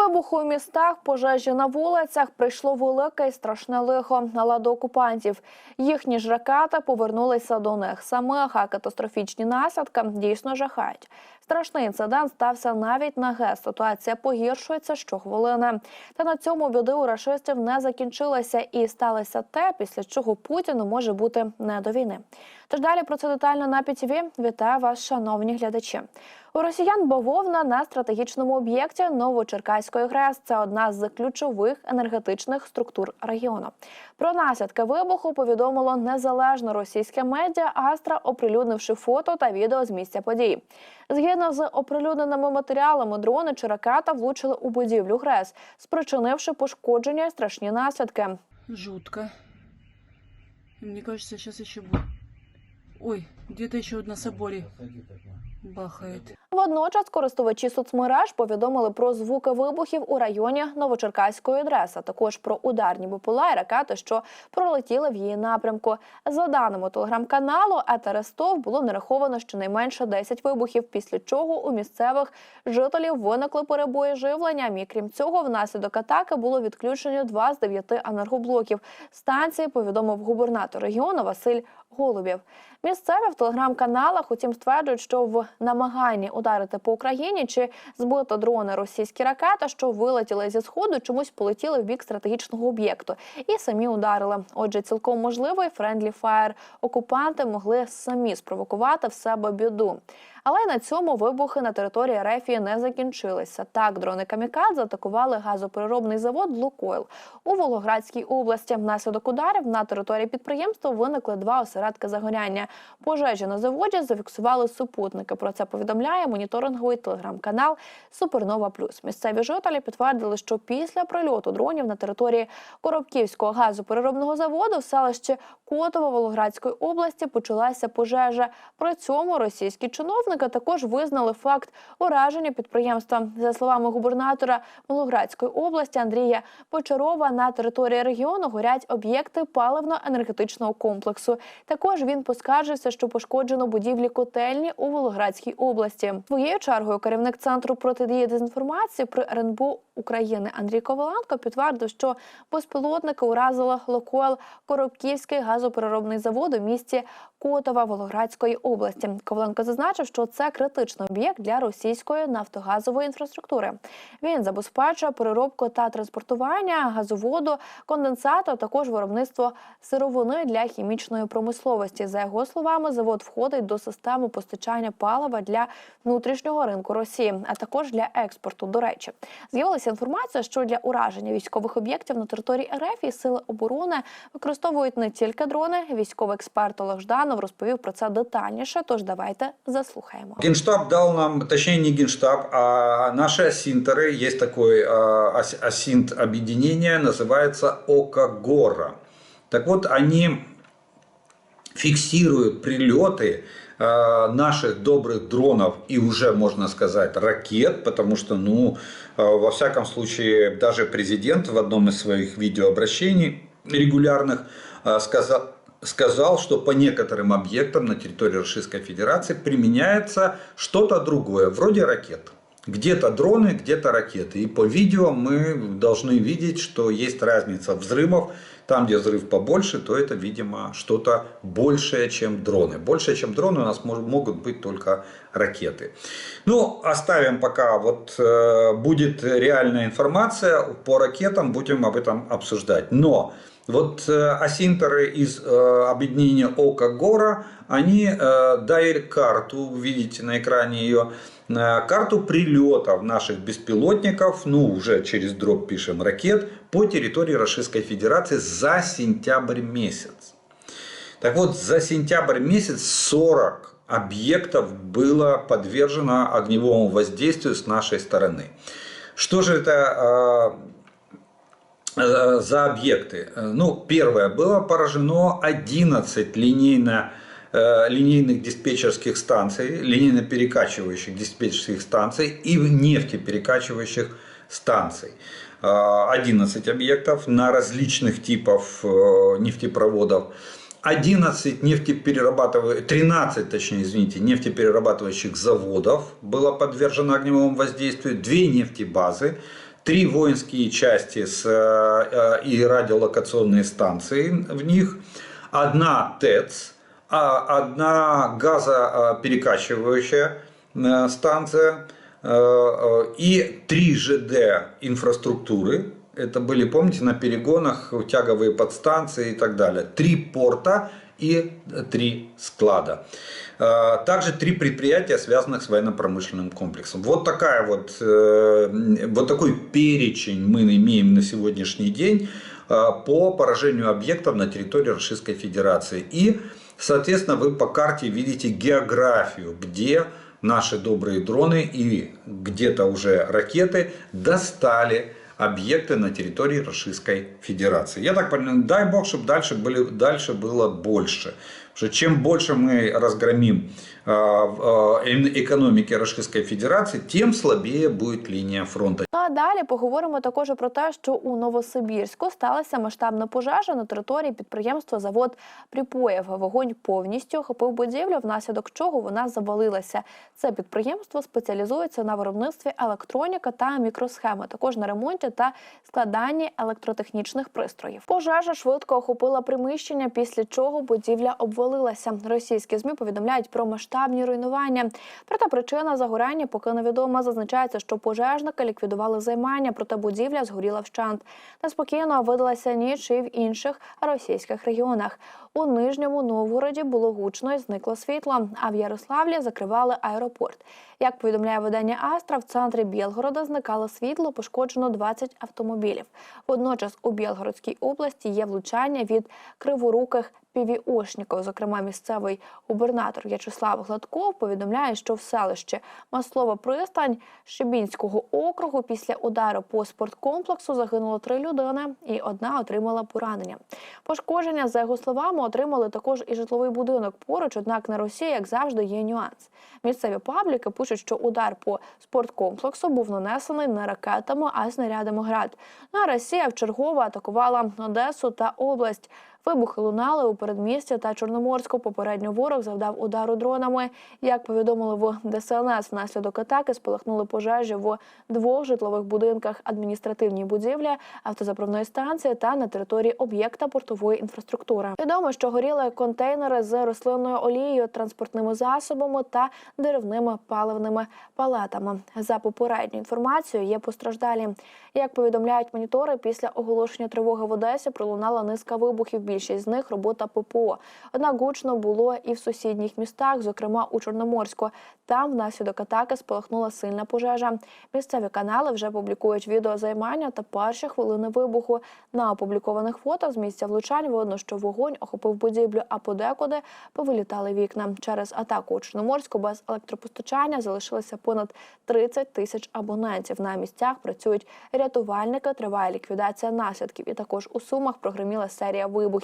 Вибухи у містах, пожежі на вулицях прийшло велике і страшне лихо на ладу окупантів. Їхні ж ракети повернулися до них самих, а катастрофічні наслідки дійсно жахають. Страшний інцидент стався навіть на ГЕС. Ситуація погіршується щохвилини. Та на цьому біди у рашистів не закінчилися і сталося те, після чого Путіну може бути не до війни. Тож далі про це детально на ПІТВ. Вітаю вас, шановні глядачі. У росіян бавовна на стратегічному об'єкті Новочеркаської ГРЕС. Це одна з ключових енергетичних структур регіону. Про наслідки вибуху повідомило незалежне російське медіа Астра, оприлюднивши фото та відео з місця події. Згідно з оприлюдненими матеріалами, дрони чи ракета влучили у будівлю ГРЕС, спричинивши пошкодження і страшні наслідки. Жутко. Мне кажется, сейчас еще будет. Ой, где-то еще вот на бахает. Водночас користувачі соцмереж повідомили про звуки вибухів у районі Новочеркаської АДРЕС, а також про ударні БПЛА і ракети, що пролетіли в її напрямку. За даними телеграм-каналу, «Ета Ростов» було нараховано щонайменше 10 вибухів, після чого у місцевих жителів виникли перебої живлення. І крім цього, внаслідок атаки було відключено два з дев'яти енергоблоків. Станції повідомив губернатор регіону Василь Голубів. Місцеві в телеграм-каналах, утім, стверджують, що в намаганні ударити по Україні чи збито дрони російські ракети, що вилетіли зі сходу, чомусь полетіли в бік стратегічного об'єкту і самі ударили. Отже, цілком можливий френдлі фаєр. Окупанти могли самі спровокувати в себе біду. Але на цьому вибухи на території Рефії не закінчилися. Так, дрони камікадзе атакували газопереробний завод Лукойл у Волгоградській області. Внаслідок ударів на території підприємства виникли два осередки загоряння. Пожежі на заводі зафіксували супутники. Про це повідомляє моніторинговий телеграм-канал Супернова Плюс. Місцеві жителі підтвердили, що після прильоту дронів на території Коробківського газопереробного заводу в селищі Котово Волгоградської області почалася пожежа. При цьому російські чиновники також визнали факт ураження підприємства. За словами губернатора Волгоградської області Андрія Почарова, на території регіону горять об'єкти паливно-енергетичного комплексу. Також він поскаржився, що пошкоджено будівлі котельні у Волгоградській області. Своєю чергою керівник центру протидії дезінформації при РНБО України Андрій Коваленко підтвердив, що безпілотники уразили Локойл Коробківський газопереробний завод у місті Котова Волгоградської області. Коваленко зазначив, що це критичний об'єкт для російської нафтогазової інфраструктури. Він забезпечує переробку та транспортування газоводу, конденсату, також виробництво сировини для хімічної промисловості. За його словами, завод входить до системи постачання палива для внутрішнього ринку Росії, а також для експорту. До речі, з'явилася інформація, що для ураження військових об'єктів на території РФ і сили оборони використовують не тільки дрони. Військовий експерт Олег Жданов розповів про це детальніше. Тож давайте заслухаємо. Генштаб дал нам, точнее не Генштаб, а наши асинтеры, есть такое а, ас- асинт объединение, называется Окагора. Так вот, они фиксируют прилеты э, наших добрых дронов и уже, можно сказать, ракет, потому что, ну, э, во всяком случае, даже президент в одном из своих видеообращений регулярных сказал, сказал, что по некоторым объектам на территории Российской Федерации применяется что-то другое, вроде ракет. Где-то дроны, где-то ракеты. И по видео мы должны видеть, что есть разница взрывов. Там, где взрыв побольше, то это, видимо, что-то большее, чем дроны. Больше, чем дроны у нас могут быть только ракеты. Ну, оставим пока. Вот э, будет реальная информация по ракетам, будем об этом обсуждать. Но вот э, асинтеры из э, объединения Ока Гора, они э, дали карту, видите на экране ее, карту прилетов наших беспилотников, ну уже через дроп пишем ракет, по территории Российской Федерации за сентябрь месяц. Так вот, за сентябрь месяц 40 объектов было подвержено огневому воздействию с нашей стороны. Что же это за объекты? Э, Ну, первое, было поражено 11 линейно э, линейных диспетчерских станций, линейно-перекачивающих диспетчерских станций и нефтеперекачивающих станций. Э, 11 объектов на различных типов э, нефтепроводов. 11 нефтеперерабатывающих, 13, точнее, извините, нефтеперерабатывающих заводов было подвержено огневому воздействию, две нефтебазы, три воинские части с, э, э, и радиолокационные станции в них, одна ТЭЦ, а одна газоперекачивающая э, станция и три ЖД инфраструктуры. Это были, помните, на перегонах тяговые подстанции и так далее. Три порта и три склада. Э, Также три предприятия, связанных с военно-промышленным комплексом. Вот, такая вот, э, вот такой перечень мы имеем на сегодняшний день э, по поражению объектов на территории Российской Федерации. И, соответственно, вы по карте видите географию, где наши добрые дроны и где-то уже ракеты достали объекты на территории Российской Федерации. Я так понимаю, дай бог, чтобы дальше, были, дальше было больше. Что чем больше мы разгромим в, э, экономики Российской Федерации, тем слабее будет линия фронта. Далі поговоримо також про те, що у Новосибірську сталася масштабна пожежа на території підприємства завод Припоєв. Вогонь повністю охопив будівлю, внаслідок чого вона завалилася. Це підприємство спеціалізується на виробництві електроніки та мікросхеми, також на ремонті та складанні електротехнічних пристроїв. Пожежа швидко охопила приміщення, після чого будівля обвалилася. Російські змі повідомляють про масштабні руйнування. Проте причина загорання поки невідома. Зазначається, що пожежники ліквідували займання, проте будівля згоріла вщент. Неспокійно видалася ніч і в інших російських регіонах. У Нижньому Новгороді було гучно і зникло світло, а в Ярославлі закривали аеропорт. Як повідомляє видання Астра, в центрі Білгорода зникало світло, пошкоджено 20 автомобілів. Водночас у Білгородській області є влучання від криворуких півіошників. Зокрема, місцевий губернатор В'ячеслав Гладков повідомляє, що в селищі Маслова пристань Шибінського округу після удару по спорткомплексу загинуло три людини, і одна отримала поранення. Пошкодження, за його словами, отримали також і житловий будинок поруч. Однак на Росії, як завжди, є нюанс. Місцеві пабліки пишуть, що удар по спорткомплексу був нанесений не ракетами, а снарядами град. Ну, а Росія вчергово атакувала Одесу та область. Вибухи лунали у передмісті та Чорноморську. Попередньо ворог завдав удару дронами. Як повідомили в ДСНС, внаслідок атаки спалахнули пожежі в двох житлових будинках адміністративній будівлі, автозаправної станції та на території об'єкта портової інфраструктури. Відомо, що горіли контейнери з рослинною олією, транспортними засобами та деревними паливними палетами. За попередньою інформацією, є постраждалі. Як повідомляють монітори, після оголошення тривоги в Одесі пролунала низка вибухів. Більшість з них робота ППО. Однак гучно було і в сусідніх містах, зокрема у Чорноморську. Там внаслідок атаки спалахнула сильна пожежа. Місцеві канали вже публікують відео займання та перші хвилини вибуху. На опублікованих фото з місця влучань видно, що вогонь охопив будівлю, а подекуди повилітали вікна. Через атаку у Чорноморську без електропостачання залишилося понад 30 тисяч абонентів. На місцях працюють рятувальники. Триває ліквідація наслідків. І також у сумах прогреміла серія вибухів.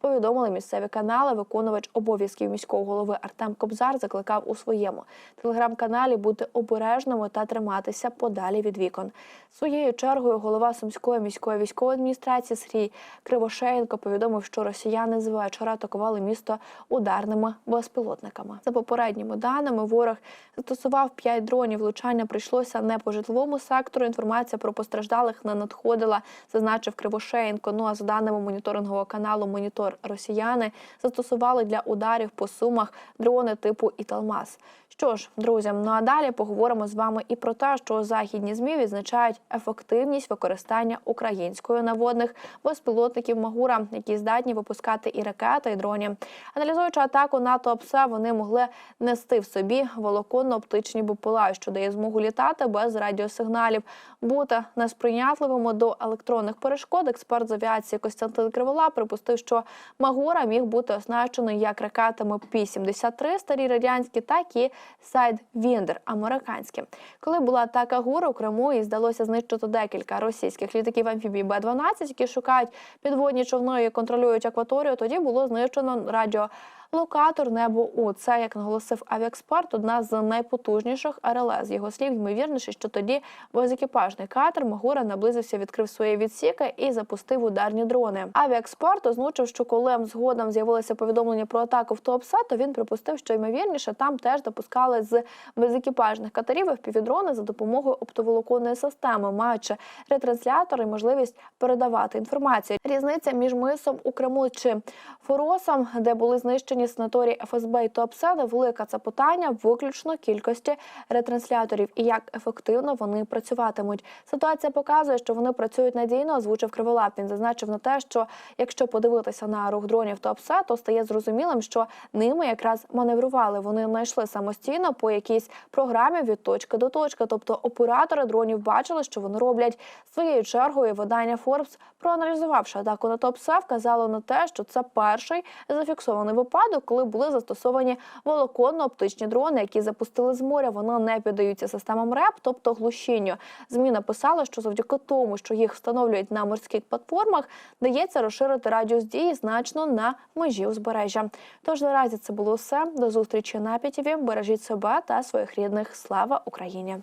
Повідомили місцеві канали. Виконувач обов'язків міського голови Артем Кобзар закликав у своєму телеграм-каналі бути обережними та триматися подалі від вікон. Своєю чергою голова Сумської міської військової адміністрації Сергій Кривошеєнко повідомив, що росіяни з вечора атакували місто ударними безпілотниками. За попередніми даними, ворог застосував 5 дронів. Влучання прийшлося не по житловому сектору. Інформація про постраждалих не надходила, зазначив Кривошеєнко. Ну а за даними моніторингового каналу Монітор Росіяни застосували для ударів по сумах дрони типу Італмас. Що ж, друзі, ну а далі поговоримо з вами і про те, що західні змі відзначають ефективність використання української наводних безпілотників Магура, які здатні випускати і ракети, і дроні. Аналізуючи атаку НАТО ОПСЕ, вони могли нести в собі волоконно-оптичні БПЛА, що дає змогу літати без радіосигналів, бути несприйнятливими до електронних перешкод. Експерт з авіації Костянтин Кривола припустив, що Магура міг бути оснащений як ракетами Пі-73 старі радянські, так і Сайдвіндер американські. Коли була атака гура у Криму, і здалося знищити декілька російських літаків амфібій Б-12, які шукають підводні човни і контролюють акваторію. Тоді було знищено радіо. Локатор небо У це, як наголосив авіаексперт, одна з найпотужніших РЛС. Його слів, ймовірніше, що тоді безекіпажний катер Магура наблизився, відкрив свої відсіки і запустив ударні дрони. Авіаексперт озвучив, що коли згодом з'явилося повідомлення про атаку в Туапсе, то він припустив, що ймовірніше там теж допускали з безекіпажних катерів впівдрони за допомогою оптоволоконної системи, маючи ретранслятор і можливість передавати інформацію. Різниця між мисом у Криму чи Форосом, де були знищені санаторії ФСБ і Туапсе, велика це питання виключно кількості ретрансляторів і як ефективно вони працюватимуть. Ситуація показує, що вони працюють надійно. Озвучив Криволап. Він зазначив на те, що якщо подивитися на рух дронів Туапсе, то стає зрозумілим, що ними якраз маневрували. Вони не йшли самостійно по якійсь програмі від точки до точки. Тобто оператори дронів бачили, що вони роблять своєю чергою. Видання Forbes, проаналізувавши атаку на Туапсе, вказало на те, що це перший зафіксований випадок, коли були застосовані волоконно-оптичні дрони, які запустили з моря. Вони не піддаються системам РЕП, тобто глушінню. ЗМІ написали, що завдяки тому, що їх встановлюють на морських платформах, дається розширити радіус дії значно на межі узбережжя. Тож наразі це було все. До зустрічі на ПІТІВІ. Бережіть себе та своїх рідних. Слава Україні!